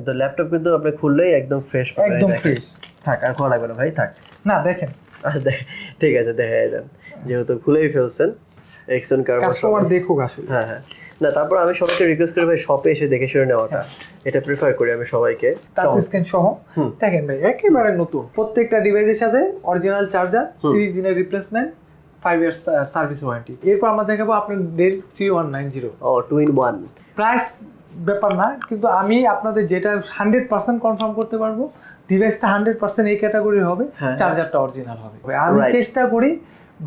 কিন্তু ল্যাপটপ কিন্তু আপনি খুললেই একদম ফ্রেশ পাবেন। একদম fresh। থাক আর খোলা লাগবে না ভাই থাক। না দেখেন। আচ্ছা ঠিক আছে দেখাই দেন। যেহেতু খুলেই ফেলছেন এক্সন কার্ভ কাস্টমার দেখুক আসলে। হ্যাঁ হ্যাঁ। না তারপর আমি সবাইকে রিকোয়েস্ট করি ভাই শপে এসে দেখে শুনে নেওয়াটা। এটা প্রিফার করি আমি সবাইকে। টাচ স্ক্রিন সহ। দেখেন ভাই একেবারে নতুন। প্রত্যেকটা ডিভাইসের সাথে অরিজিনাল চার্জার তিরিশ দিনের replacement five years service warranty এরপর আমরা দেখাবো আপনার Dell three one nine zero O two in one price ব্যাপার না কিন্তু আমি আপনাদের যেটা হান্ড্রেড পার্সেন্ট কনফার্ম করতে পারব ডিভাইসটা হান্ড্রেড পার্সেন্ট এই ক্যাটাগরির হবে হ্যাঁ। চার্জারটা অরিজিনাল হবে। আমি চেষ্টা করি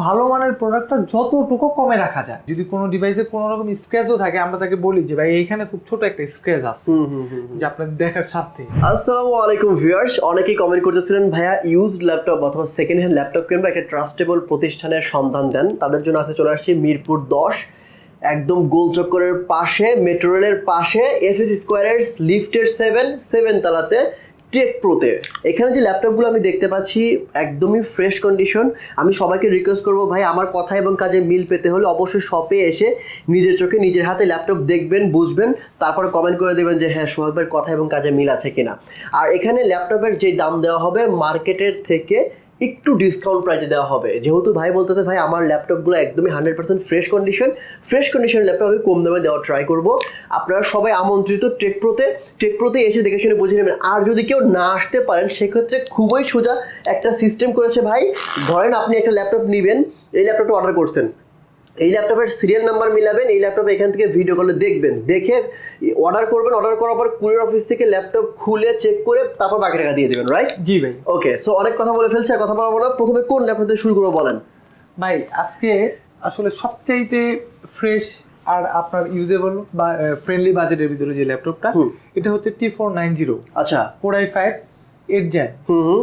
ভালো মানের প্রোডাক্টটা যতটুকু কমে রাখা যায়। যদি কোনো ডিভাইসে কোনো রকম স্ক্র্যাচও থাকে আমরা তাকে বলি যে ভাই এইখানে খুব ছোট একটা স্ক্র্যাচ আছে যে আপনার দেখার স্বার্থে। আসসালামু আলাইকুম ভিউয়ার্স অনেকেই কমেন্ট করতেছিলেন ভাইয়া ইউজড ল্যাপটপ অথবা সেকেন্ড হ্যান্ড ল্যাপটপ কিংবা একটা ট্রাস্টেবল প্রতিষ্ঠানের সন্ধান দেন। তাদের জন্য আজকে চলে আসছি মিরপুর দশ। একদম গোল চক্করের পাশে মেট্রো রেলের পাশে এফএস স্কোয়ারের লিফটের সেভেন সেভেন তালাতে টেক প্রোতে এখানে যে ল্যাপটপগুলো আমি দেখতে পাচ্ছি, একদমই ফ্রেশ কন্ডিশন আমি সবাইকে রিকোয়েস্ট করব, ভাই, আমার কথা এবং কাজে মিল পেতে হলে অবশ্যই শপে এসে নিজের চোখে নিজের হাতে ল্যাপটপ দেখবেন, বুঝবেন। তারপরে কমেন্ট করে দেবেন যে হ্যাঁ সোহাগ ভাইয়ের কথা এবং কাজে মিল আছে কিনা? আর এখানে ল্যাপটপের যে দাম দেওয়া হবে মার্কেটের থেকে একটু ডিসকাউন্ট প্রাইসে দেওয়া হবে। যেহেতু ভাই বলতেছে, ভাই, আমার ল্যাপটপগুলো একদমই hundred percent fresh condition fresh কন্ডিশনের ল্যাপটপ আমি কম দামে দেওয়ার ট্রাই করব। আপনারা সবাই আমন্ত্রিত টেক প্রোতে টেক প্রোতে এসে দেখে শুনে বুঝে নেবেন। আর যদি কেউ না আসতে পারেন, সেক্ষেত্রে খুবই সোজা একটা সিস্টেম করেছে ভাই। ধরেন আপনি একটা ল্যাপটপ নেবেন, এই ল্যাপটপটা অর্ডার করছেন। এই ল্যাপটপের সিরিয়াল নাম্বার মিলাবেন এই ল্যাপটপে এখান থেকে ভিডিও কলে দেখবেন। দেখে অর্ডার করবেন অর্ডার করার পর কুরিয়ার অফিস থেকে ল্যাপটপ খুলে চেক করে তারপর বাকি টাকা দিয়ে দেবেন রাইট জি ভাই। ওকে সো অনেক কথা বলে ফেলছে আর কথা বলব না। প্রথমে কোন ল্যাপটপ দিয়ে শুরু করব বলেন? ভাই আজকে আসলে সবচাইতে ফ্রেশ আর আপনার ইউজেবল বা ফ্রেন্ডলি বাজেটের ভিতরে যে ল্যাপটপটা এটা হচ্ছে টি ফোর নাইন জিরো আচ্ছা। Four I five eight gen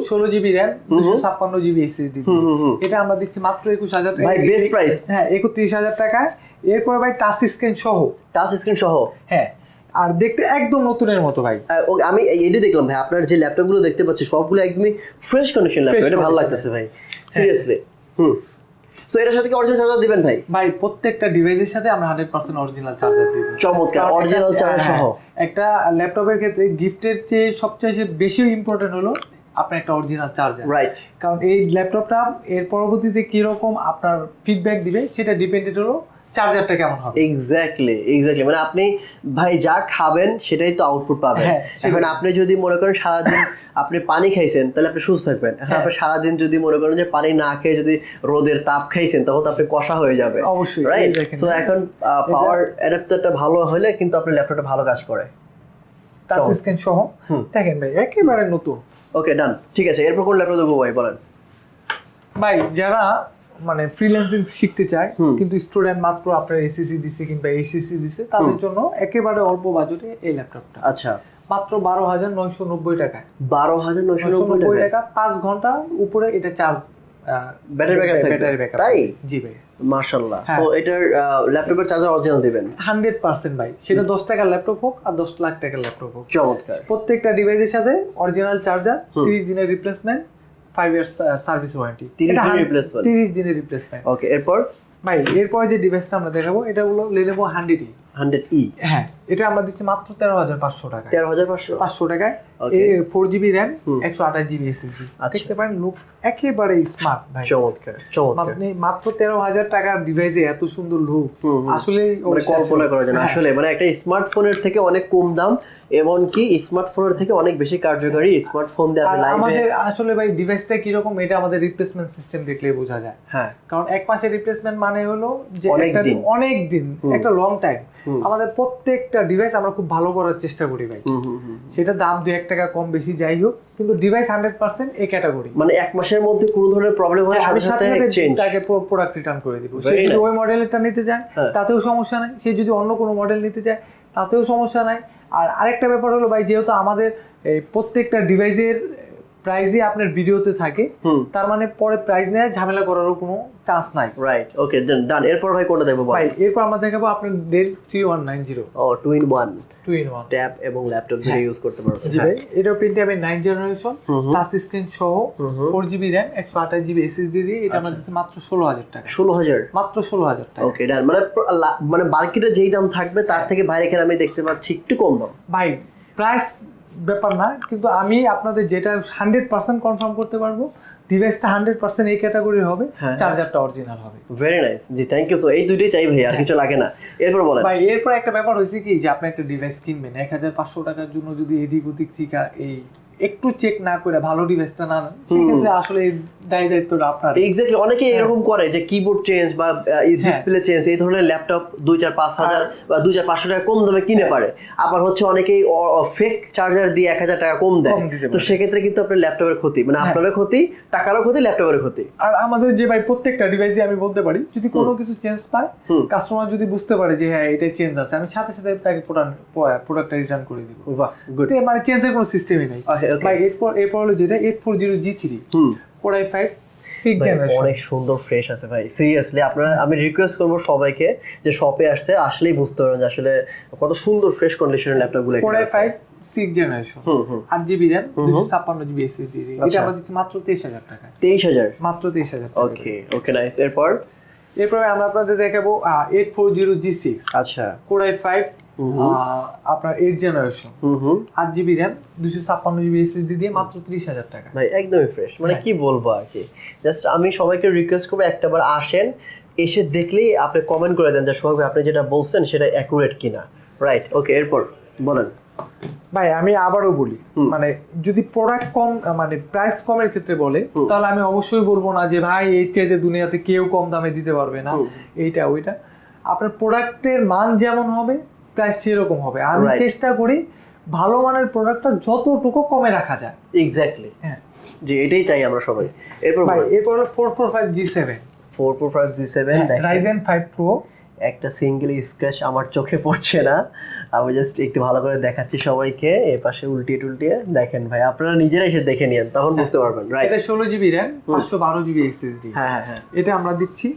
ষোলো জিবি র্যাম দুশো ছাপ্পান্ন জিবি এসএসডি এটা আমরা দেখছি মাত্র একুশ হাজার ভাই, বেস্ট প্রাইস হ্যাঁ একত্রিশ হাজার টাকা। এরপর ভাই টাচ স্ক্রিন সহ। টাচ স্ক্রিন সহ। হ্যাঁ আর দেখতে একদম নতুনের মতো ভাই। আমি এই- দেখলাম ভাই আপনার যে ল্যাপটপগুলো দেখতে পাচ্ছি সবগুলো একদমই ফ্রেশ কন্ডিশন ল্যাপটপ এটা ভালো লাগতেছে ভাই। সিরিয়াসলি হুম। সো এটার সাথে কি অরিজিনাল চার্জার দিবেন ভাই? ভাই প্রত্যেকটা ডিভাইসের সাথে আমরা হান্ড্রেড পার্সেন্ট অরিজিনাল চার্জার দিব। চমৎকার অরিজিনাল চার্জার সহ। হ্যাঁ, একটা ল্যাপটপের ক্ষেত্রে গিফটের চেয়ে সবচেয়ে বেশি ইম্পর্টেন্ট হলো আপনার একটা অরিজিনাল চার্জার রাইট কারণ এই ল্যাপটপটা এর পরবর্তীতে কীরকম আপনার ফিডব্যাক দিবে সেটা ডিপেন্ডেন্ট হলো চার্জারটা কেমন হবে? এক্স্যাক্টলি এক্স্যাক্টলি মানে আপনি ভাই যা খাবেন সেটাই তো আউটপুট পাবেন। হ্যাঁ, এখন আপনি যদি মনে করেন সারাদিন আপনি পানি খাইছেন তাহলে আপনি সুস্থ থাকবেন। এখন হ্যাঁ। আপনি সারাদিন যদি মনে করেন যে পানি না খেয়ে যদি রোদের তাপ খাইছেন তখন তো আপনি কষা হয়ে যাবে। অবশ্যই, রাইট সো এখন পাওয়ার অ্যাডাপ্টারটা ভালো হলে কিন্তু আপনার ল্যাপটপটা ভালো কাজ করে। টাচ স্ক্রিন সহ। দেখেন ভাই একেবারে নতুন। ওকে ডান ঠিক আছে এরপর কোন ল্যাপটপ দেবো ভাই বলেন। ভাই যারা মানে ফ্রিল্যান্সিং শিখতে চায় কিন্তু স্টুডেন্ট মাত্র আপনার এসিসি দিছে কিংবা এসিসি দিছে তাদের জন্য একেবারে অল্প বাজেটে এই ল্যাপটপটা আচ্ছা। মাত্র বারো হাজার নয়শো নব্বই টাকায়। বারো হাজার নয়শো নব্বই টাকা পাঁচ ঘণ্টা উপরে এটা চার্জ backup থাকবে? ব্যাটারি ব্যাকআপ তাই? জি ভাই। মার্শাল্লাহ হ্যাঁ। সো এটার ল্যাপটপের চার্জার অরিজিনাল দিবেন? হান্ড্রেড পার্সেন্ট ভাই। সেটা দশ টাকার ল্যাপটপ হোক আর দশ লাখ টাকার ল্যাপটপ হোক। চমৎকার। প্রত্যেকটা ডিভাইসের সাথে অরিজিনাল চার্জার তিরিশ দিনের replacement five years service warranty 30 দিনের replacement? তিরিশ দিনের রিপ্লেসমেন্ট ওকে এরপর? ভাই এরপর যে ডিভাইসটা আমরা দেখাবো এটা হলো Lenovo hundred E hundred E হ্যাঁ। এটা আমরা দিচ্ছি মাত্র তেরো হাজার পাঁচশো টাকা তেরো হাজার পাঁচশো? পাঁচশো টাকায়. ফোর জিবি র্যাম একশো আঠাশ জিবি এসএসডি আচ্ছা। দেখতে পারেন লুক একেবারে স্মার্ট ভাই। চমৎকার চমৎকার। আপনি মাত্র তেরো হাজার টাকার ডিভাইসে এত সুন্দর লুক আসলে মানে কল্পনা করা যায় না। হ্যাঁ। আসলে মানে একটা স্মার্টফোনের থেকে অনেক কম দাম এমনকি স্মার্টফোনের থেকে অনেক বেশি কার্যকারী স্মার্টফোন দিয়ে আপনি লাইভে আমাদের আসলে ভাই ডিভাইসটা কীরকম এটা আমাদের রিপ্লেসমেন্ট সিস্টেম দেখলেই বোঝা যায়। হ্যাঁ। কারণ এক মাসের রিপ্লেসমেন্ট মানে হলো যে অনেক একটা দিন। অনেক দিন একটা লং টাইম আমাদের প্রত্যেকটা ডিভাইস আমরা খুব ভালো করার চেষ্টা করি ভাই। সেটা দাম দু এক টাকা কম বেশি যাই হোক। কিন্তু ডিভাইস হান্ড্রেড পার্সেন্ট এই ক্যাটাগরি মানে এক মাসের মধ্যে কোনো ধরনের প্রবলেম হলে আমি সাথে সাথে এক্সচেঞ্জ তাকে প্রোডাক্ট রিটার্ন করে দিব। সে যদি ওই মডেলটা নিতে চায় হ্যাঁ। তাতেও সমস্যা নাই। সে যদি অন্য কোনো মডেল নিতে চায় তাতেও সমস্যা নাই। আর আরেকটা ব্যাপার হলো ভাই যেহেতু আমাদের এই প্রত্যেকটা ডিভাইসের প্রাইসই আপনার ভিডিওতে থাকে। তার মানে পরে প্রাইস নেয় ঝামেলা করারও কোনো চান্স নাই। রাইট ওকে ডান এরপর ভাই কোনটা দেখব ভাই এরপর আমরা দেখাবো আপনার Dell three one nine zero O two in one two in one tab এবং ল্যাপটপ দিয়ে ইউজ করতে পারব জি ভাই এটাও প্রিন্টাবের নাইন জেনারেশন টাচ স্ক্রিন সহ ফোর জিবি র্যাম একশো আঠাশ জিবি এসএসডি দিয়ে এটা আমাদের মাত্র ষোলো হাজার টাকা। ষোলো হাজার? মাত্র ষোলো হাজার টাকা। ওকে ডান মানে মানে মার্কেটে যেই দাম থাকবে তার থেকে বাইরে এখানে আমি দেখতে পাচ্ছি একটু কম দাম। ভাই প্রাইস ব্যাপার না কিন্তু আমি আপনাদের যেটা হান্ড্রেড পার্সেন্ট কনফার্ম করতে পারব ডিভাইসটা হান্ড্রেড পার্সেন্ট এই ক্যাটাগরির হবে হ্যাঁ। চার্জারটা অরিজিনাল হবে। ভেরি নাইস জি থ্যাংক ইউ সো এই দুইটাই চাই ভাই আর কিছু লাগে না। এরপর বলেন। ভাই এরপর একটা ব্যাপার হয়েছে কি যে আপনি একটা ডিভাইস কিনবেন এক হাজার পাঁচশো টাকার জন্য যদি এদিক ওদিক থেকে এই একটু চেক না করে ভালো ডিভাইসটা না নেন সেক্ষেত্রে আসলে দায় দায়িত্বটা আপনার। এক্স্যাক্টলি অনেকে এরকম করে যে কিবোর্ড চেঞ্জ বা ডিসপ্লে চেঞ্জ এই ধরনের ল্যাপটপ দুই চার পাঁচ হাজার বা দুই চার পাঁচশো টাকা কম দামে কিনে পারে। আবার হচ্ছে অনেকেই ফেক চার্জার দিয়ে এক হাজার টাকা কম দেয়। তো সেক্ষেত্রে কিন্তু আপনার ল্যাপটপের ক্ষতি। মানে আপনারও ক্ষতি টাকারও ক্ষতি ল্যাপটপের ক্ষতি। আর আমাদের যে ভাই প্রত্যেকটা ডিভাইসে আমি বলতে পারি যদি কোনো কিছু চেঞ্জ পায় কাস্টমার যদি বুঝতে পারে যে হ্যাঁ এটা চেঞ্জ আছে আমি সাথে সাথে তাকে প্রোডাক্টটা রিটার্ন করে দিব। মানে চেঞ্জের কোনো সিস্টেমই নেই. ভাই এরপর এরপর হলো যেটা eight four zero G three hmm core i five অনেক সুন্দর ফ্রেশ আছে ভাই। সিরিয়াসলি আপনারা আমি রিকোয়েস্ট করব সবাইকে যে শপে আসতে আসলেই বুঝতে পারবেন যে আসলে কত সুন্দর ফ্রেশ কন্ডিশনের ল্যাপটপগুলো core i five six generation আট জিবি র্যাম দুশো ছাপ্পান্ন জিবি এসএসডি এটা আচ্ছা। আমরা দিচ্ছি মাত্র তেইশ হাজার টাকা। তেইশ হাজার? মাত্র তেইশ হাজার ওকে ওকে নাইস এরপর? এরপরে আমরা আপনাদের দেখাবো eight four zero G six আচ্ছা। কোরাই ফাইভ আপনার এইট জেনারেশন আট জিবি র্যাম দুশো ছাপ্পান্ন জিবি এসএসডি দিয়ে মাত্র ত্রিশ হাজার টাকা। ভাই একদমই ফ্রেশ মানে হ্যাঁ। কি বলব আর কি? জাস্ট আমি সবাইকে রিকোয়েস্ট করব একটাবার আসেন এসে দেখলেই আপনি কমেন্ট করে দেন যে সোহাগ ভাই আপনি যেটা বলছেন সেটা অ্যাকুরেট কিনা? রাইট ওকে এরপর বলেন। ভাই আমি আবারও বলি মানে যদি প্রোডাক্ট কম মানে প্রাইস কমের ক্ষেত্রে বলে তাহলে আমি অবশ্যই বলব না যে ভাই এই চাইতে দুনিয়াতে কেউ কম দামে দিতে পারবে না। এইটা ওইটা। আপনার প্রোডাক্টের মান যেমন হবে প্রাইস সেরকম হবে। আমি চেষ্টা করি ভালো মানের প্রোডাক্টটা যতটুকু কমে রাখা যায়। এক্স্যাক্টলি হ্যাঁ। জি এটাই চাই আমরা সবাই। এরপর ভাই এরপর হলো four four five G seven four four five G seven Ryzen five pro একটা সিঙ্গেল স্ক্র্যাচ আমার চোখে পড়ছে না। আমি জাস্ট একটু ভালো করে দেখাচ্ছি সবাইকে। এ পাশে উল্টিয়ে টুলটিয়ে। দেখেন ভাই আপনারা নিজেরা এসে দেখে নিন তখন বুঝতে পারবেন রাইট এটা ষোলো জিবি র্যাম পাঁচশো বারো জিবি এসএসডি হ্যাঁ হ্যাঁ হ্যাঁ। এটা আমরা দিচ্ছি।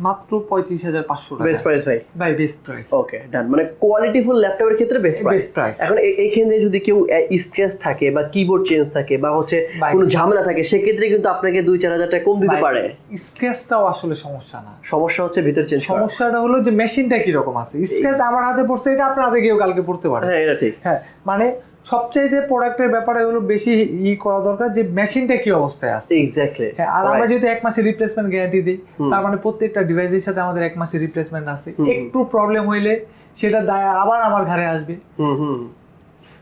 মাত্র পঁয়ত্রিশ হাজার পাঁচশো টাকা। বেস্ট প্রাইস ভাই? ভাই বেস্ট প্রাইস ওকে ডান মানে কোয়ালিটিফুল ল্যাপটপের ক্ষেত্রে বেস্ট প্রাইস Best price. এখন এ- এইখানে যদি কেউ স্ক্র্যাচ থাকে বা কিবোর্ড চেঞ্জ থাকে বা হচ্ছে। কোনো ঝামেলা থাকে সেক্ষেত্রে কিন্তু আপনাকে দুই চার হাজার টাকা কম দিতে পারে। স্ক্র্যাচটাও আসলে সমস্যা না। সমস্যা হচ্ছে ভিতর চেঞ্জ সমস্যাটা হলো যে মেশিনটা কি রকম আছে স্ক্র্যাচ আমার হাতে পড়ছে এটা আপনার হাতে গিয়েও কালকে পড়তে পারে। হ্যাঁ এটা ঠিক। হ্যাঁ মানে সবচাইতে প্রোডাক্টের ব্যাপারে হলো বেশি ই করা দরকার যে মেশিনটা কি অবস্থায় আছে। এক্স্যাক্টলি হ্যাঁ আর আমরা যদি এক মাসের রিপ্লেসমেন্ট গ্যারান্টি দিই তার মানে প্রত্যেকটা ডিভাইসের সাথে আমাদের এক মাসের রিপ্লেসমেন্ট আছে। একটু প্রবলেম হইলে সেটা দায় আবার আমার ঘরে আসবে। হুম হুম।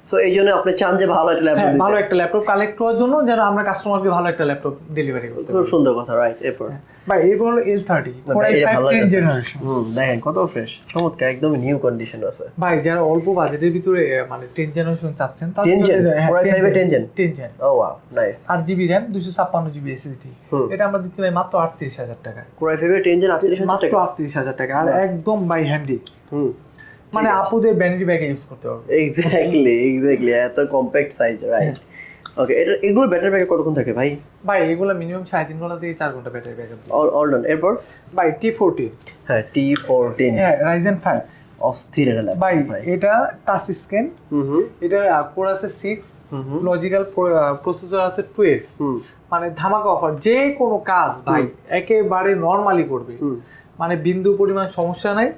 সো এই জন্য আপনি চান যে ভালো একটা হ্যাঁ ল্যাপটপ ভালো একটা ল্যাপটপ কালেক্ট করার জন্য যেন আমরা কাস্টমারকে ভালো একটা ল্যাপটপ ডেলিভারি করতে খুব সুন্দর কথা রাইট এরপর? ভাই এরপর হলো এল থার্টি। জেনারেশন দেখেন কত ফ্রেশ চমৎকার একদম নিউ কন্ডিশন আছে। ভাই যারা অল্প বাজেটের ভিতরে মানে টেন জেনারেশন চাচ্ছেন 10 gen? Core i5 এ 10 টেন জেন ও ওয়াও নাইস আট জিবি র্যাম দুশো ছাপ্পান্ন জিবি এসএসডি। এটা আমরা দিচ্ছি ভাই মাত্র আটত্রিশ হাজার টাকা। কোরাই আটত্রিশ হাজার মাত্র টাকা? আটত্রিশ হাজার টাকা আর একদম বাই হ্যান্ডি হুম। মানে আপুদের ব্যানারি ব্যাগে ইউজ করতে পারবে এক্স্যাক্টলি এক্স্যাক্টলি এত কম্প্যাক্ট সাইজ রাইট ওকে এটা এগুলো ব্যাটারি ব্যাকআপ কতক্ষণ থাকে ভাই? ভাই এগুলো মিনিমাম সাড়ে তিন ঘণ্টা থেকে চার ঘণ্টা ব্যাটারি ব্যাকআপ অল ডান এরপর? ভাই টি ফোরটিন হ্যাঁ টি ফোরটিন হ্যাঁ রাইজেন ফাইভ অস্থির এটা ভাই এটা টাচ হুম এটার কোর আছে সিক্স লজিক্যাল প্রসেসর আছে টুয়েলভ মানে ধামাকা অফার যে কোনো কাজ ভাই একেবারে নর্মালি করবে। মানে বিন্দু পরিমাণ সমস্যা নাই।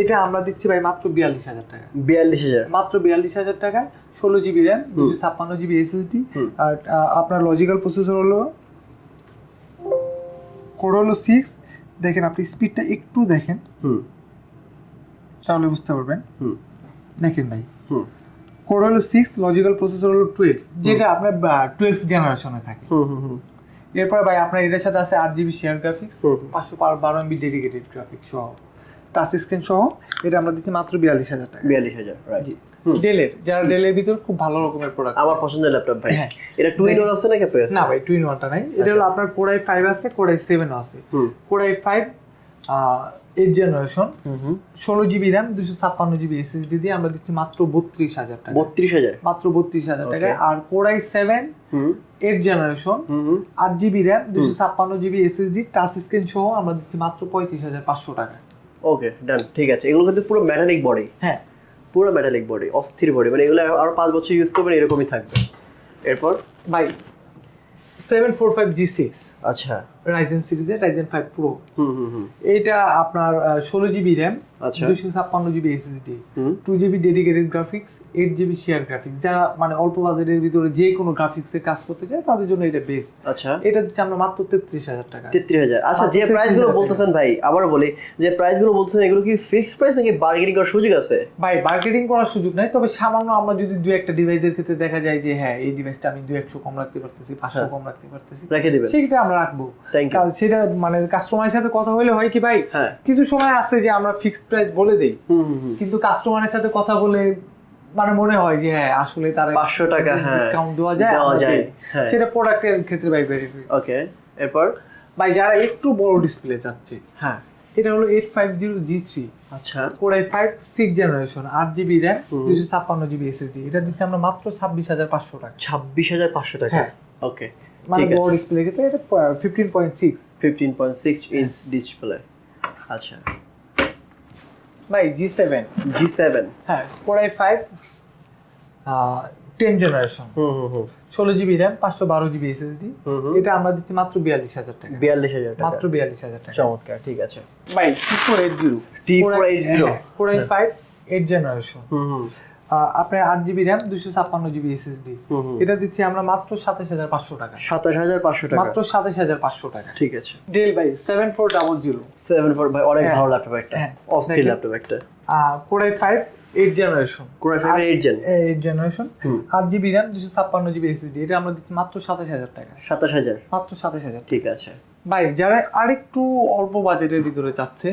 এটা আমরা দিচ্ছি ভাই মাত্র বিয়াল্লিশ হাজার টাকা। বিয়াল্লিশ হাজার। মাত্র বিয়াল্লিশ হাজার টাকা ষোলো জিবি র্যাম দুশো ছাপ্পান্ন জিবি এসএসডি আর আপনার লজিক্যাল প্রসেসর হলো হলো সিক্স দেখেন আপনি স্পিডটা একটু দেখেন তাহলে বুঝতে পারবেন। দেখেন ভাই। হুম। কোর হলো সিক্স লজিক্যাল প্রসেসর হলো টুয়েলভ যেটা আপনার টুয়েলভ জেনারেশনে থাকে। এরপর ভাই আপনার এটার সাথে আছে আট জিবি শেয়ার গ্রাফিক্স পাঁচশো বারো এমবি ডেডিকেটেড গ্রাফিক্স সহ। টাচ স্ক্রিন সহ এটা আমরা দিচ্ছি মাত্র বিয়াল্লিশ হাজার টাকা। বিয়াল্লিশ হাজার রাইট ডেলের যারা ডেলের ভিতর খুব ভালো রকমের প্রোডাক্ট আমার পছন্দের ল্যাপটপ ভাই। হ্যাঁ। এটা টু ইন ওয়ান আছে নাকি পেয়ে না ভাই টু ইন ওয়ানটা নাই। এটা হলো আপনার কোড়াই ফাইভ আছে কোড়াই সেভেন আছে। Core i five eight generation ষোলো জিবি র্যাম দুশো ছাপ্পান্ন জিবি এসএসডি দিয়ে আমরা দিচ্ছি মাত্র বত্রিশ হাজার টাকা। বত্রিশ হাজার? মাত্র বত্রিশ হাজার টাকা। আর কোড়াই সেভেন হুম। এইট জেনারেশন আট জিবি র্যাম দুশো ছাপ্পান্ন জিবি এসএসডি টাচ স্ক্রিন সহ আমরা দিচ্ছি মাত্র পঁয়ত্রিশ হাজার পাঁচশো টাকা। ওকে ডান ঠিক আছে। এগুলো কিন্তু পুরো মেটালিক বডি হ্যাঁ। পুরো মেটালিক বডি অস্থির বডি মানে এগুলো আরও পাঁচ বছর ইউজ করবেন এরকমই থাকবে। এরপর? ভাই seven four five G six আচ্ছা। রাইজেন সিরিজের রাইজেন ফাইভ প্রো এইটা আপনার ষোলো জিবি র্যাম আচ্ছা। দুশো ছাপ্পান্ন GB SSD two GB dedicated graphics eight GB share graphics যারা মানে অল্প বাজেটের ভিতরে যে কোনো গ্রাফিক্সের কাজ করতে চায় তাদের জন্য এটা বেস্ট আচ্ছা। এটা দিচ্ছে আমরা মাত্র তেত্রিশ হাজার টাকা। তেত্রিশ হাজার। আচ্ছা যে 33,000 প্রাইসগুলো। বলতেছেন ভাই আবার বলি যে প্রাইসগুলো বলতেছেন এগুলো কি ফিক্সড প্রাইস নাকি বার্গেনিং করার সুযোগ আছে? ভাই বার্গেনিং করার সুযোগ নাই তবে সামান্য আমরা যদি দু একটা ডিভাইসের ক্ষেত্রে দেখা যায় যে হ্যাঁ এই ডিভাইসটা আমি দুই একশো কম রাখতে পারতেছি পাঁচশো হ্যাঁ। কম রাখতে পারতেছি রেখে দিবেন। সেটা আমরা রাখব। সেটা মানে কাস্টমারের সাথে কথা হলে হয় কি ভাই? হ্যাঁ। কিছু সময় আছে যে আমরা ফিক্সড প্রাইস বলে দেই। কিন্তু কাস্টমারের সাথে কথা বলে মানে মনে হয় যে হ্যাঁ আসলে তার 500 টাকা, হ্যাঁ, ডিসকাউন্ট দেওয়া যায় দেওয়া যায়, হ্যাঁ। সেটা প্রোডাক্টের ক্ষেত্রে ভাই ভেরি ওকে এরপর? ভাই যারা একটু বড় ডিসপ্লে চাচ্ছে হ্যাঁ এটা হলো eight five zero G three আচ্ছা। Core i five six generation আট জিবি র্যাম দুশো ছাপ্পান্ন জিবি এসএসডি এটা দিচ্ছে আমরা মাত্র ছাব্বিশ হাজার পাঁচশো টাকা। ছাব্বিশ হাজার পাঁচশো টাকা। হ্যাঁ। ওকে মানে বড় ডিসপ্লে ক্ষেত্রে এটা fifteen point six fifteen point six inch display আচ্ছা। ভাই জি সেভেন জি সেভেন হ্যাঁ core i five ten generation hmm hmm hmm. ষোলো জিবি র্যাম পাঁচশো বারো জিবি এসএসডি। এটা আমরা দিচ্ছি মাত্র বিয়াল্লিশ হাজার টাকা। বিয়াল্লিশ হাজার টাকা। মাত্র বিয়াল্লিশ হাজার টাকা। চমৎকার ঠিক আছে। ভাই T four eight zero T480 core i five eight generation আপনার আট জিবি র্যাম দুশো ছাপ্পান্ন জিবি এসএসডি। এটা দিচ্ছি আমরা মাত্র সাতাশ হাজার পাঁচশো টাকা। সাতাশ হাজার পাঁচশো টাকা। মাত্র সাতাশ হাজার পাঁচশো টাকা। ঠিক আছে। ডেল ভাই seven four double zero seven four ভাই অনেক হ্যাঁ। ভালো ল্যাপটপ একটা। হ্যাঁ। অস্থির ল্যাপটপ একটা। Core i five eight generation core i five eight gen eight generation আট জিবি র্যাম দুশো ছাপ্পান্ন জিবি এসএসডি এটা আমরা দিচ্ছি মাত্র সাতাশ হাজার টাকা। সাতাশ হাজার। মাত্র সাতাশ হাজার। ঠিক আছে। ভাই যারা আরেকটু অল্প বাজেটের ভিতরে চাচ্ছে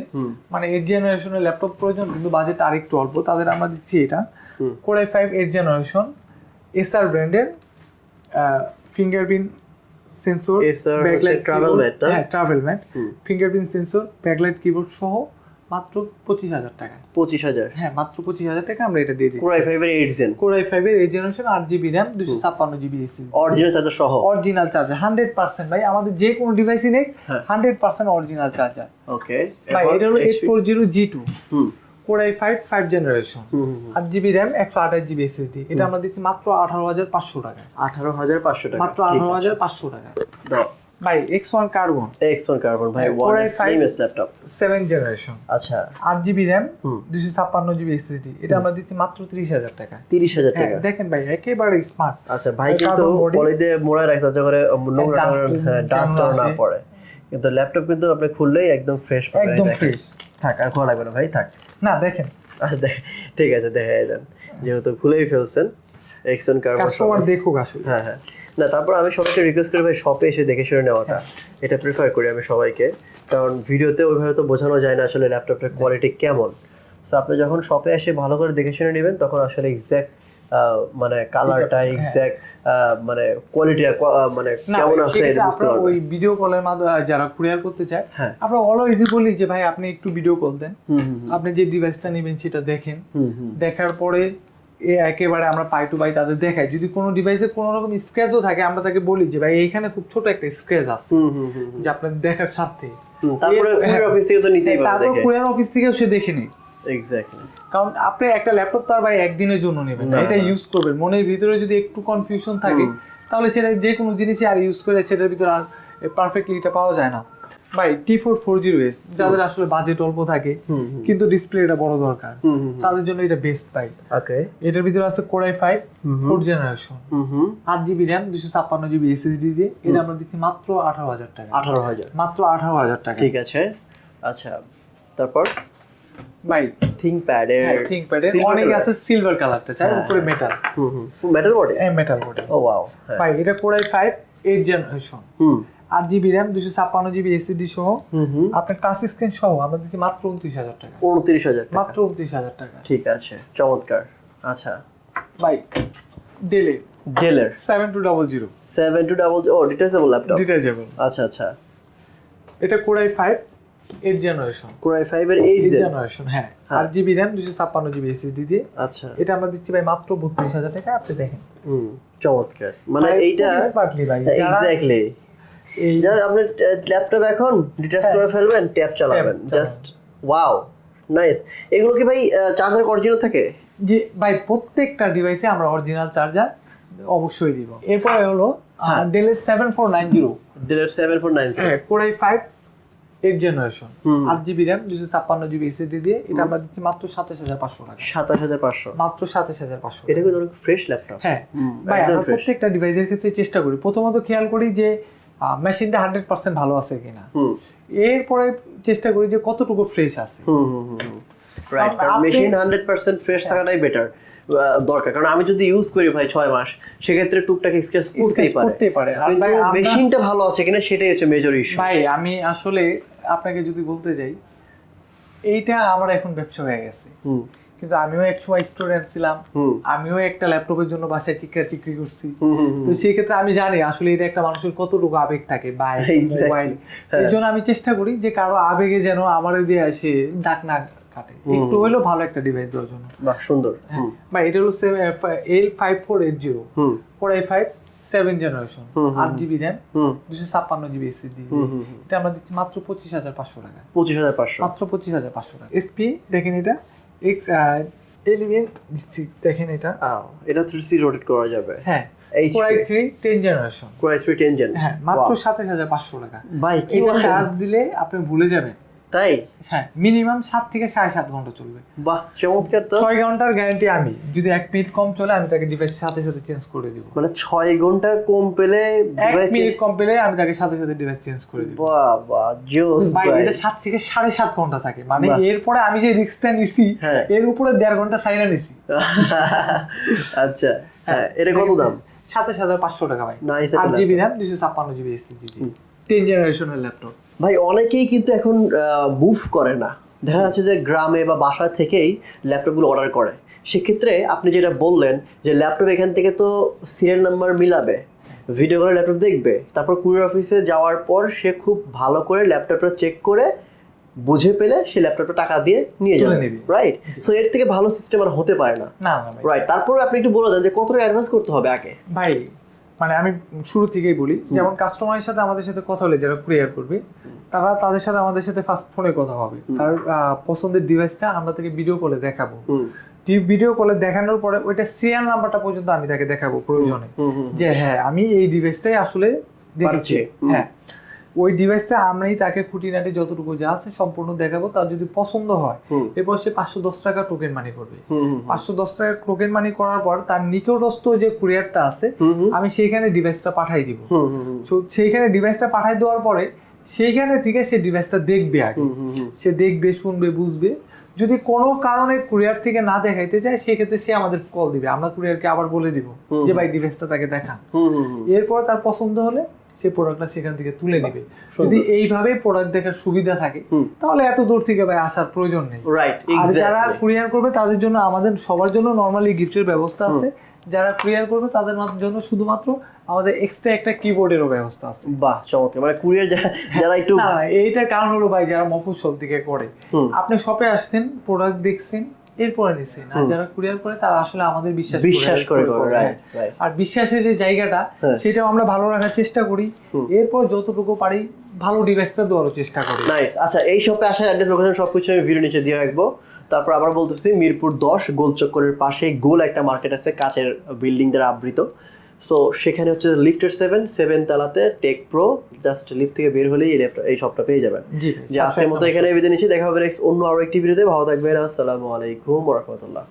মানে এইট জেনারেশনের ল্যাপটপ প্রয়োজন কিন্তু বাজেট আরেকটু অল্প তাদের আমরা দিচ্ছি এটা। হুম। Core i five eight generation SR ব্র্যান্ডের ফিঙ্গারপ্রিন্ট সেন্সর হচ্ছে travel হ্যাঁ travel mat. Fingerprint sensor backlight keyboard সহ মাত্র পঁচিশ হাজার টাকা। পঁচিশ হাজার? হ্যাঁ মাত্র পঁচিশ হাজার টাকা আমরা এটা দিয়ে দিই কোরাই ফাইভের এইট জেন কোরাই ফাইভের এইট জেনারেশন আট জিবি র্যাম দুশো ছাপ্পান্ন জিবি অরিজিনাল চার্জার সহ? অরিজিনাল চার্জার হান্ড্রেড পার্সেন্ট ভাই আমাদের যে কোনো ডিভাইসই নেই। Hundred percent original charger okay ভাই এটা হলো eight four zero G two hmm. Core i five five generation. আট জিবি র্যাম একশো আঠাশ জিবি এসএসডি এটা আমরা দিচ্ছি মাত্র আঠারো হাজার পাঁচশো টাকা। আঠারো হাজার পাঁচশো টাকা। মাত্র আঠারো হাজার পাঁচশো টাকা। ভাই এক্স ওয়ান কার্বন এক্সন কার্বন ভাই হ্যাঁ, one Core i5 laptop seven generation আচ্ছা। আট জিবি র্যাম দুশো ছাপ্পান্ন জিবি এসএসডি এটা আমরা দিচ্ছি মাত্র তিরিশ হাজার টাকা। তিরিশ হাজার হ্যাঁ টাকা। দেখেন ভাই একেবারে স্মার্ট আচ্ছা ভাই কিন্তু carbon body। পলি দিয়ে মোড়া রাখছে যাতে করে নোংরা ডাস্ট যেমন না পড়ে। কিন্তু ল্যাপটপ কিন্তু আপনি খুললেই একদম ফ্রেশ একদম fresh। থাক আর খোলা লাগবে না ভাই থাক। না দেখেন। ঠিক আছে দেখাই দেন। যেহেতু খুলেই ফেলছেন এক্সন কার্বন কাস্টমার দেখুক আসলে। হ্যাঁ হ্যাঁ। না তারপর আমি সবাইকে রিকোয়েস্ট করি ভাই শপে এসে দেখে শুনে নেওয়াটা। এটা প্রেফার করি আমি সবাইকে। কারণ ভিডিওতে ওইভাবে তো বোঝানো যায় না আসলে ল্যাপটপটার কোয়ালিটি কেমন। সো আপনি যখন শপে এসে ভালো করে দেখে শুনে নেবেন তখন আসলে এক্স্যাক্ট মানে কালারটা হ্যাঁ। এক্স্যাক্ট মানে কোয়ালিটি মানে কেমন আছে এটা বুঝতে আপনারা ওই ভিডিও কলের মাধ্যমে যারা কুরিয়ার করতে চায় হ্যাঁ। আমরা অলওয়েজই বলি যে ভাই আপনি একটু ভিডিও কল দেন। আপনি যে ডিভাইসটা নেবেন সেটা দেখেন। দেখার পরে এ একেবারে আমরা পাই টু পাই তাদের দেখাই। যদি কোনো ডিভাইসে কোনো রকম স্ক্র্যাচও থাকে আমরা তাকে বলি যে ভাই এইখানে খুব ছোট একটা স্ক্র্যাচ আছে যে আপনার দেখার স্বার্থে। তারপরে কুরিয়ার হ্যাঁ। অফিস থেকে তো নিতেই পারবে তারপর কুরিয়ার অফিস থেকেও সে দেখে নেই এক্স্যাক্টলি কারণ আপনি একটা ল্যাপটপ তো আর ভাই একদিনের জন্য নেবেন এটা ইউজ করবেন। মনের ভিতরে যদি একটু কনফিউশন থাকে তাহলে সেটা যে কোনো জিনিসই আর ইউজ করে সেটার ভিতরে আর পারফেক্টলি এটা পাওয়া যায় না। ভাই T four four zero S যাদের আসলে বাজেট অল্প থাকে কিন্তু ডিসপ্লেটা বড় দরকার। তাদের জন্য এটা বেস্ট পাই ওকে এটার ভিতরে আছে core i five four generation আট জিবি র্যাম দুশো ছাপ্পান্ন জিবি এসএসডি দিয়ে। এটা আমরা দিচ্ছি মাত্র আঠারো হাজার টাকা। আঠারো হাজার। মাত্র আঠারো হাজার টাকা। ঠিক আছে। আচ্ছা তারপর? ভাই থিঙ্ক প্যাডের হ্যাঁ থিঙ্কপ্যাডের অনেক আছে সিলভার কালারটা চাই উপরে metal hmm hmm. Metal body metal model ও ওয়াও হ্যাঁ। ভাই এটা core i five eight generation hmm. আট জিবি র্যাম দুশো ছাপ্পান্ন জিবি এসএসডি সহ। আপনার টাচ স্ক্রিন সহ আমরা দিচ্ছি মাত্র উনত্রিশ হাজার টাকা। উনত্রিশ হাজার মাত্র উনত্রিশ হাজার টাকা। ঠিক আছে চমৎকার। আচ্ছা। ভাই ডেলে ডেলের seven two double zero seven two double O detachable laptop detachable আচ্ছা আচ্ছা। এটা core i five eight generation core i five এর এইট জেনারেশন হ্যাঁ। আট জিবি র্যাম দুশো ছাপ্পান্ন জিবি এসএসডি দিয়ে। আচ্ছা। এটা আমরা দিচ্ছি ভাই মাত্র বত্রিশ হাজার টাকা আপনি দেখেন। হুম চমৎকার। মানে এইটা স্মার্টলি ভাই। এক্স্যাক্টলি এই যা আপনি ল্যাপটপ এখন ডিটাচ করে ফেলবেন ট্যাব চালাবেন। জাস্ট ওয়াও নাইস এগুলো কি ভাই চার্জার অরিজিনাল থাকে? যে ভাই প্রত্যেকটা ডিভাইসে আমরা অরিজিনাল চার্জার অবশ্যই দিব। এরপরে হলো হ্যাঁ। Dell seven four nine zero ডেলের সেভেন ফোর নাইন হ্যাঁ core i five eight generation আট জিবি র্যাম দুশো ছাপ্পান্ন জিবি এসএসডি দিয়ে। এটা আমরা দিচ্ছি মাত্র সাতাশ হাজার পাঁচশো টাকা। সাতাশ হাজার পাঁচশো। মাত্র সাতাশ হাজার পাঁচশো এটা কিন্তু ফ্রেশ ল্যাপটপ হ্যাঁ। ভাই আমরা প্রত্যেকটা ডিভাইসের ক্ষেত্রে চেষ্টা করি। প্রথমত খেয়াল করি যে মেশিনটা হান্ড্রেড পার্সেন্ট ভালো আছে কিনা। এরপরে চেষ্টা করি যে কতটুকু ফ্রেশ আছে। Right machine hundred percent fresh থাকাটাই বেটার দরকার। কারণ আমি যদি ইউজ করি ভাই ছয় মাস সেক্ষেত্রে টুকটাক স্ক্র্যাচ করতেই পারে। করতেই পারে। কিন্তু মেশিনটা ভালো আছে কিনা সেটাই হচ্ছে মেজর ইস্যু ভাই আমি আসলে আপনাকে যদি বলতে যাই এইটা আমার এখন ব্যবসা হয়ে গেছে। কিন্তু আমিও এক সময় স্টুডেন্ট ছিলাম। আমিও একটা ল্যাপটপের জন্য বাসায় চিৎকার চিকরি করছি। তো সেই ক্ষেত্রে আমি জানি আসলে এটা একটা মানুষের কতটুকু আবেগ থাকে বাইক মোবাইল। এই জন্য আমি চেষ্টা করি যে কারও আবেগে যেন আমার দিয়ে আসে ডাক না কাটে। একটু ভালো একটা ডিভাইস দেওয়ার জন্য। বাহ সুন্দর। হ্যাঁ। বা এটা হলো L five four eight zero four I five seven generation আট জিবি র্যাম দুশো ছাপ্পান্ন জিবি এসএসডি। এটা আমরা দিচ্ছি মাত্র পঁচিশ হাজার পাঁচশো টাকা। পঁচিশ হাজার পাঁচশো। মাত্র পঁচিশ হাজার পাঁচশো টাকা। এসপি দেখেন এটা। এক্স এলিভেন দেখেন এটা। এটা থ্রি সি রোটেট করা যাবে। হ্যাঁ। Three ten generation core i three ten gen হ্যাঁ মাত্র সাতাশ হাজার পাঁচশো টাকা। ভাই কি চার্জ দিলে আপনি ভুলে যাবেন। তাই? হ্যাঁ মিনিমাম সাত থেকে সাড়ে সাত ঘণ্টা চলবে। বাহ চমৎকার তো। ছয় ঘণ্টার গ্যারান্টি আমি। যদি এক মিনিট কম চলে আমি তাকে ডিভাইস সাথে সাথে চেঞ্জ করে দিব। মানে ছয় ঘণ্টা কম পেলে এক মিনিট কম পেলে আমি তাকে সাথে সাথে ডিভাইস চেঞ্জ করে দিব। বাহ বাহ জোস ভাই। এটা সাত থেকে সাড়ে সাত ঘণ্টা থাকে। মানে এরপরে আমি যে রিক্সটা নিছি হ্যাঁ। এর উপরে দেড় ঘণ্টা সাইনা নিছি আচ্ছা হ্যাঁ এটা কত দাম? সাতাশ হাজার পাঁচশো টাকা ভাই। আট জিবি র্যাম দুশো ছাপ্পান্ন জিবি এসএসডি টেন জেনারেশনের ল্যাপটপ। ভাই অনেকেই কিন্তু এখন মুভ করে না। দেখা যাচ্ছে যে গ্রামে বা বাসা থেকেই ল্যাপটপগুলো অর্ডার করে। সেক্ষেত্রে আপনি যেটা বললেন যে ল্যাপটপ এখান থেকে তো সিরিয়াল নাম্বার মিলাবে ভিডিও করে ল্যাপটপ দেখবে তারপর কুরিয়ার অফিসে যাওয়ার পর সে খুব ভালো করে ল্যাপটপটা চেক করে বুঝে পেলে সে ল্যাপটপটা টাকা দিয়ে নিয়ে যাবে রাইট সো এর থেকে ভালো সিস্টেম আর হতে পারে না। রাইট তারপরে আপনি একটু বলে দেন যে কত অ্যাডভান্স করতে হবে আগে। ভাই মানে আমি শুরু থেকেই বলি যেমন কাস্টমারের সাথে আমাদের সাথে কথা হলে যারা কুরিয়ার করবে তারা তাদের সাথে আমাদের সাথে ফার্স্ট ফোনে কথা হবে। তার পছন্দের ডিভাইসটা আমরা তাকে ভিডিও কলে দেখাবো। ভিডিও কলে দেখানোর পরে ওইটা সিরিয়াল নাম্বারটা পর্যন্ত আমি তাকে দেখাবো প্রয়োজনে। যে হ্যাঁ আমি এই ডিভাইসটাই আসলে দেখেছি। হ্যাঁ। ওই ডিভাইসটা আমরাই তাকে খুঁটিনাটি যতটুকু যা আছে সম্পূর্ণ দেখাবো তার যদি পছন্দ হয় এরপর সে পাঁচশো দশ টাকা টোকেন মানি করবে। পাঁচশো দশ টাকা টোকেন মানি করার পর তার নিকটস্থ যে কুরিয়ারটা আছে আমি সেইখানে ডিভাইসটা পাঠাই দিব। সেইখানে ডিভাইসটা পাঠাই দেওয়ার পরে সেইখানে থেকে সে ডিভাইসটা দেখবে আগে। সে দেখবে শুনবে বুঝবে। যদি কোনো কারণে কুরিয়ার থেকে না দেখাইতে চায় সেক্ষেত্রে সে আমাদের কল দিবে। আমরা কুরিয়ারকে আবার বলে দিব যে ভাই ডিভাইসটা তাকে দেখান। এরপর তার পছন্দ হলে সে প্রোডাক্টটা সেখান থেকে তুলে নিবে। যদি এইভাবে প্রোডাক্ট দেখার সুবিধা থাকে তাহলে এত দূর থেকে ভাই আসার প্রয়োজন নেই। রাইট আর যারা কুরিয়ার করবে তাদের জন্য আমাদের সবার জন্য নর্মালি গিফটের ব্যবস্থা আছে। যারা কুরিয়ার করবে তাদের জন্য শুধুমাত্র আমাদের এক্সট্রা একটা কিবোর্ডেরও ব্যবস্থা আছে। বাহ চমৎকার। মানে কুরিয়ার যারা একটু এইটার কারণ হলো ভাই যারা মফুসল থেকে করে। আপনি শপে আসছেন প্রোডাক্ট দেখছেন এরপরে আর যারা কুরিয়ার করে তারা আসলে আমাদের বিশ্বাস বিশ্বাস করে রাইট। আর বিশ্বাসের যে জায়গাটা হ্যাঁ। সেটাও আমরা ভালো রাখার চেষ্টা করি। এরপর যতটুকু পারি ভালো ডিভাইসটা দেওয়ার চেষ্টা করি। নাইস আচ্ছা এই শপে আসার অ্যাড্রেস লোকেশন সবকিছু আমি ভিডিও নিচে দিয়ে রাখব। তারপর আবার বলতেছি মিরপুর দশ গোল চক্করের পাশে গোল একটা মার্কেট আছে কাঁচের বিল্ডিং দ্বারা আবৃত। সো সেখানে হচ্ছে লিফটের সেভেন সেভেন তালাতে টেক প্রো জাস্ট লিফট থেকে বের হলেই এই সবটা এই শপটা পেয়ে যাবেন। যে আজকের মতো এখানে বিদায় নিচ্ছি দেখা হবে নেক্সট অন্য আরও একটি ভিডিওতে ভালো থাকবেন আসসালামু আলাইকুম রহমতুল্লাহ।